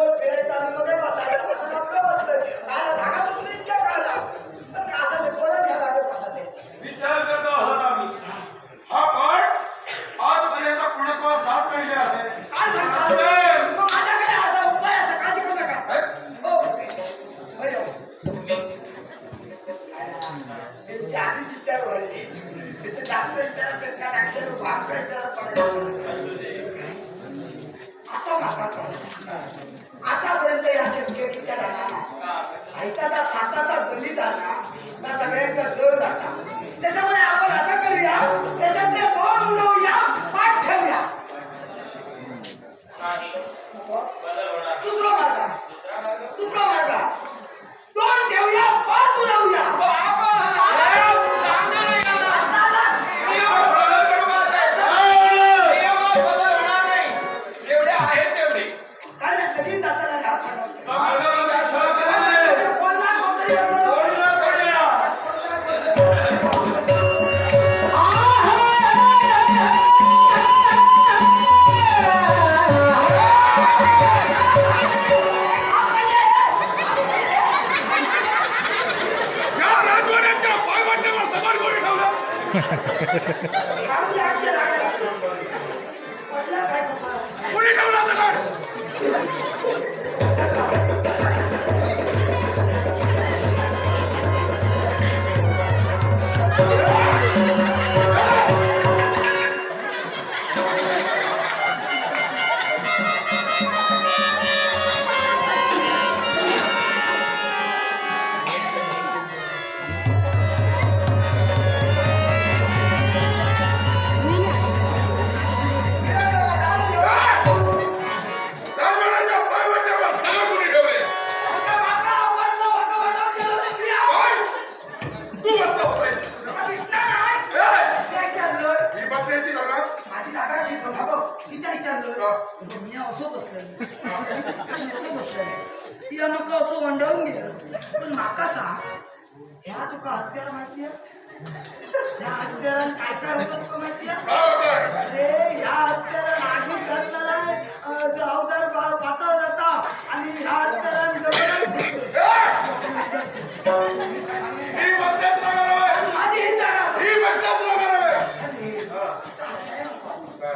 बोल फिरायचा आणि मग बसायचा म्हणून आपलं बसलं आला धागा सुटली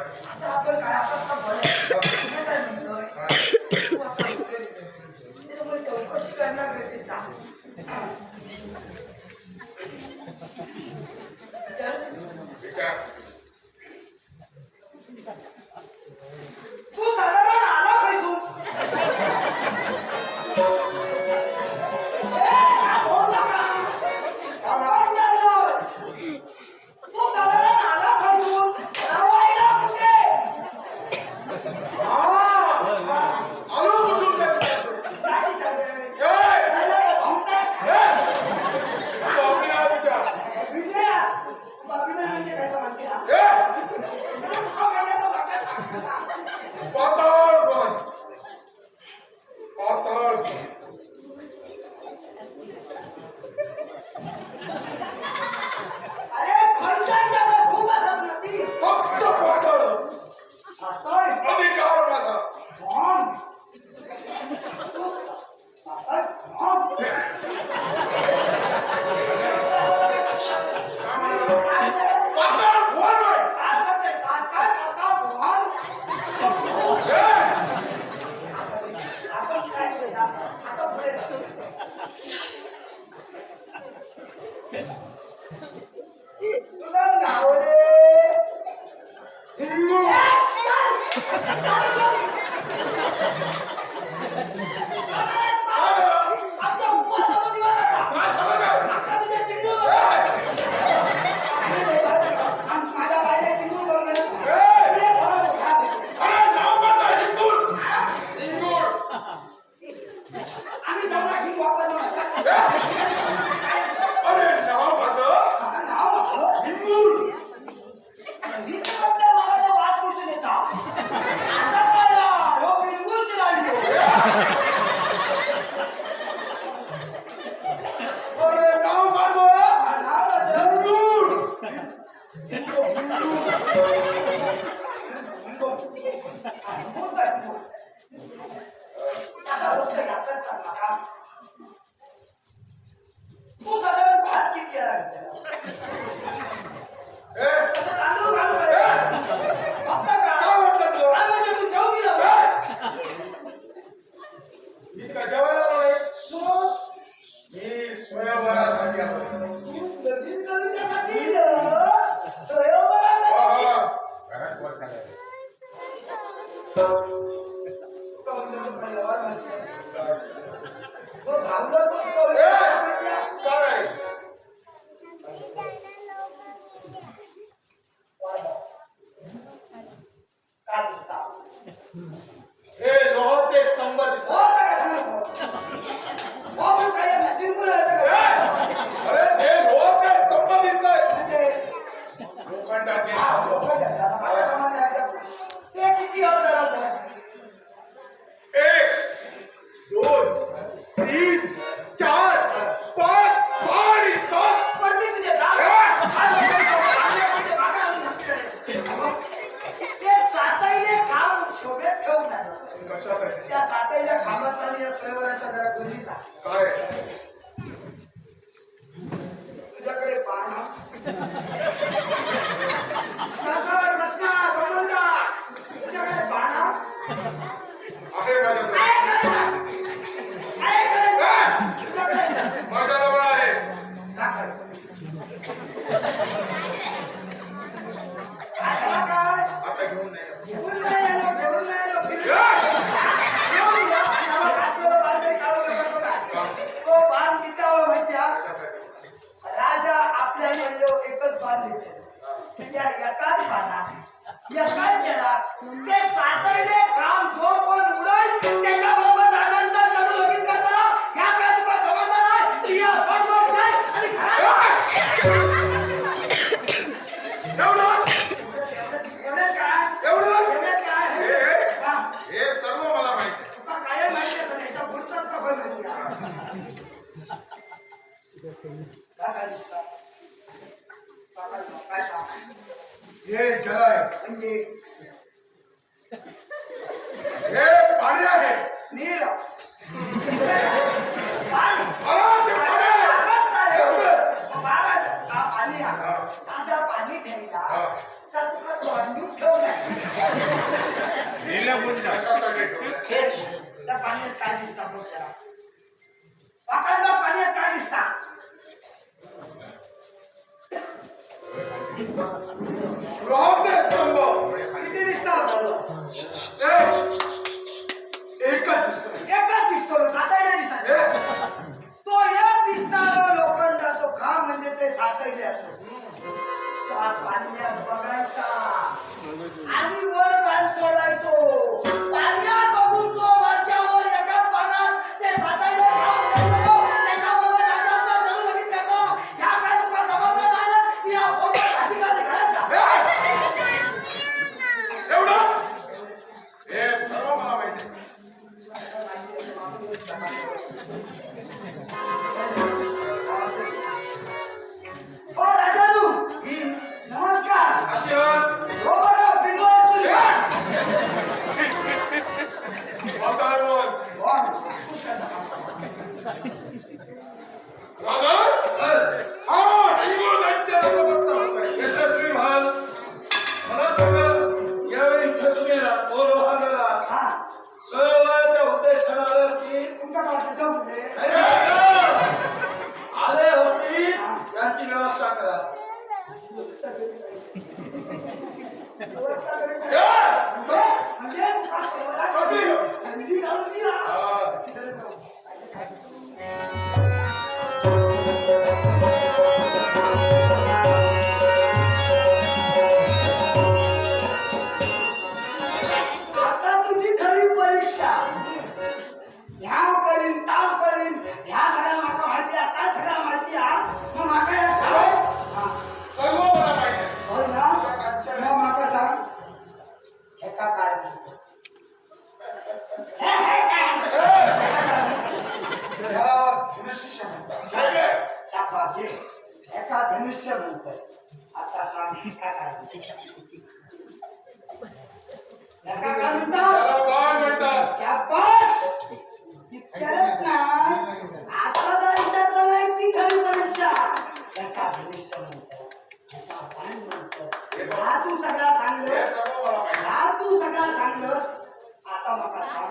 आता आपण काय आता त्याच्यामुळे Berdiri dari jasa dia. Selamat malam. Wah, keren. त्या साठ्याच्या खांबाचा आणि या जरा काय? तुझ्याकडे बाणा तुझ्याकडे आहे. त्या एका झाला एका जगात ते सातरले indeed 人の考 Thank you. पाहिजे एका धनुष्य म्हणतोय. आता सांग काय म्हणतात शाबास. इतक्यालाच तर ती खरी परीक्षा. एका धनुष्य म्हणतात एका बाण म्हणतात हा तू सगळा सांगलोस. सांग.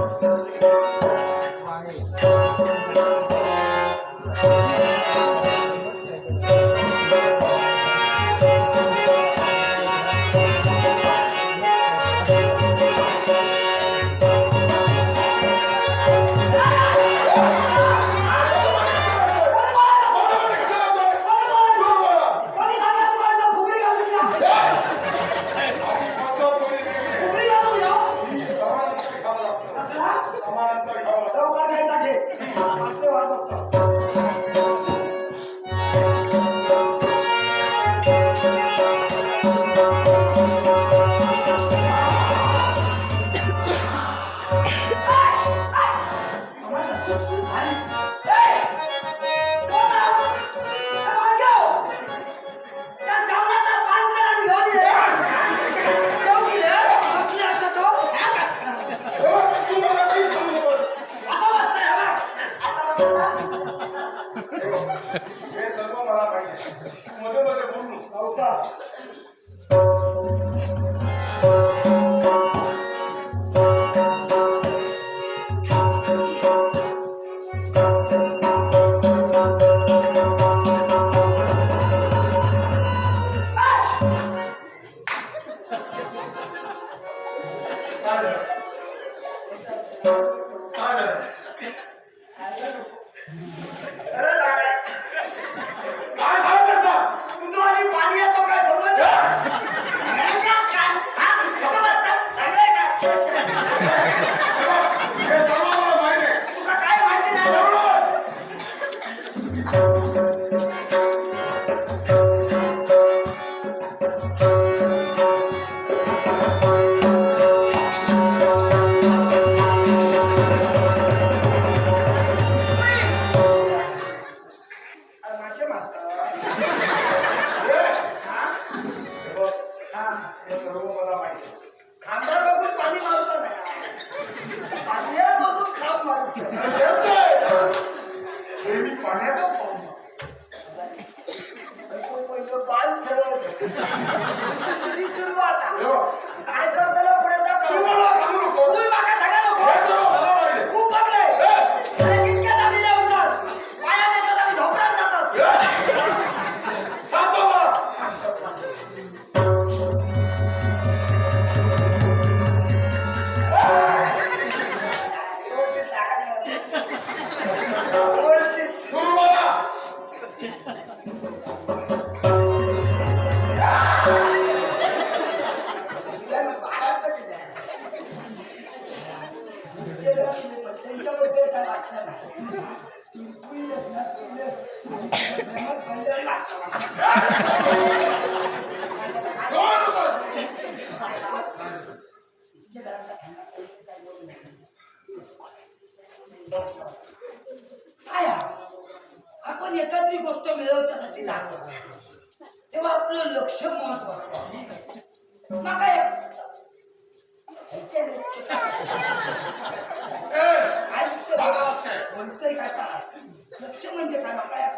म्हणजे काय माका यात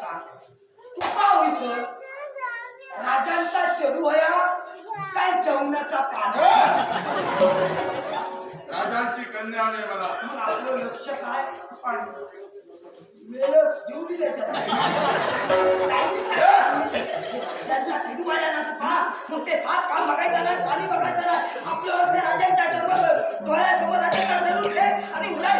तू का होईसर? राजांचा चेडू होया? काय चवनाचा पान राजांची कन्या नाही मला. आपलं लक्ष काय? पण ते सात काम बघायचं ना पाणी ना. आपलं राजांच्या चेडू डोळ्यासमोर राजांचा चेडू आणि उलाय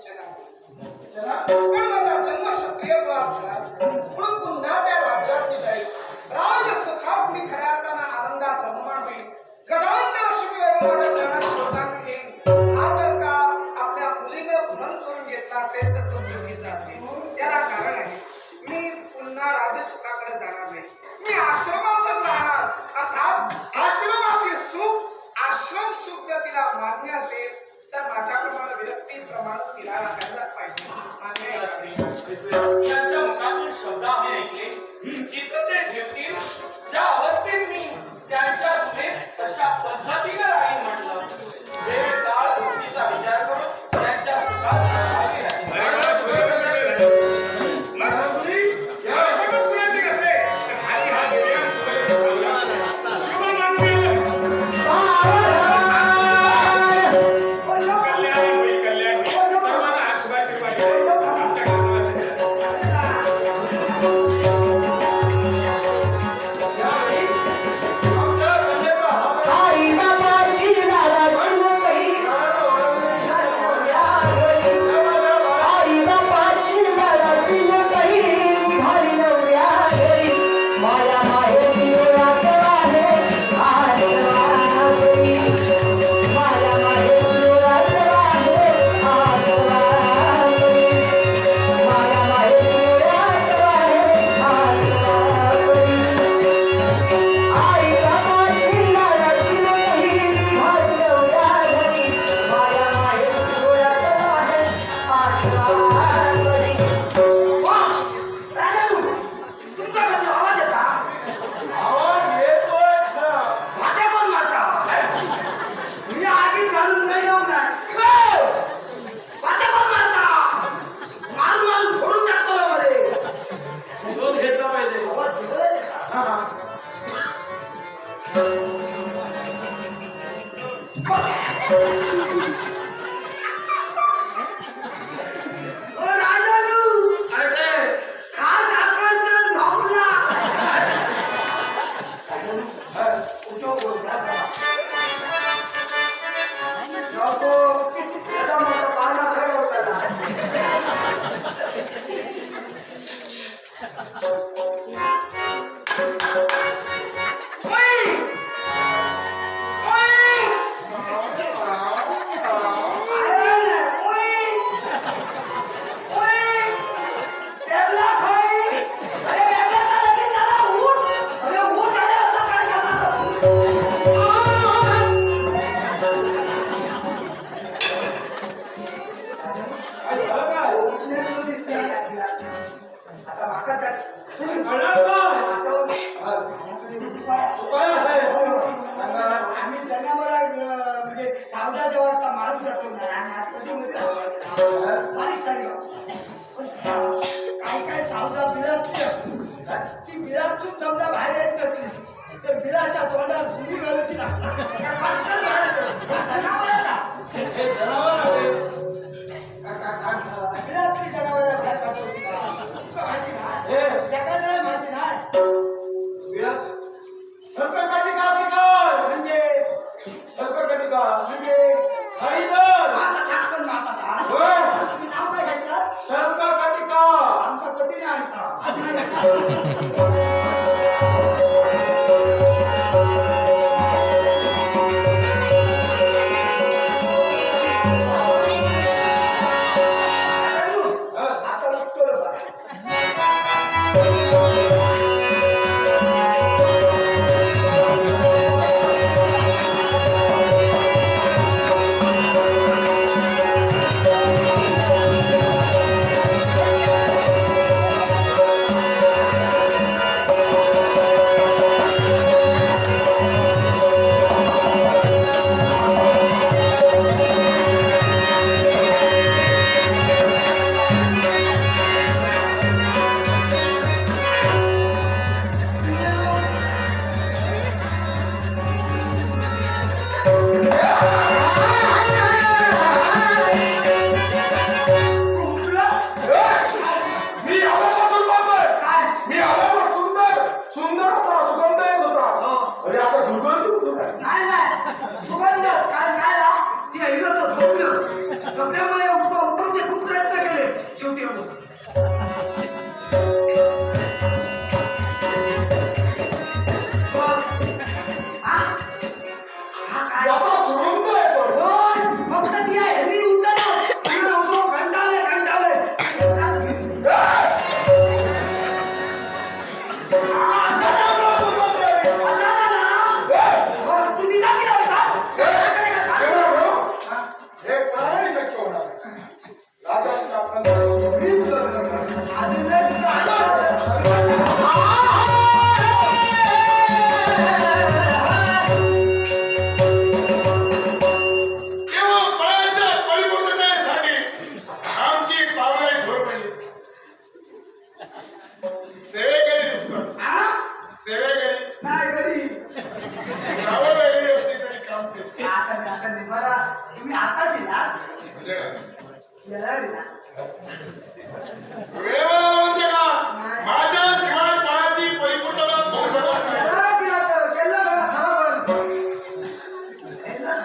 चला माझा जन्म सक्रिय प्रार्थना म्हणून पुन्हा त्या Amén.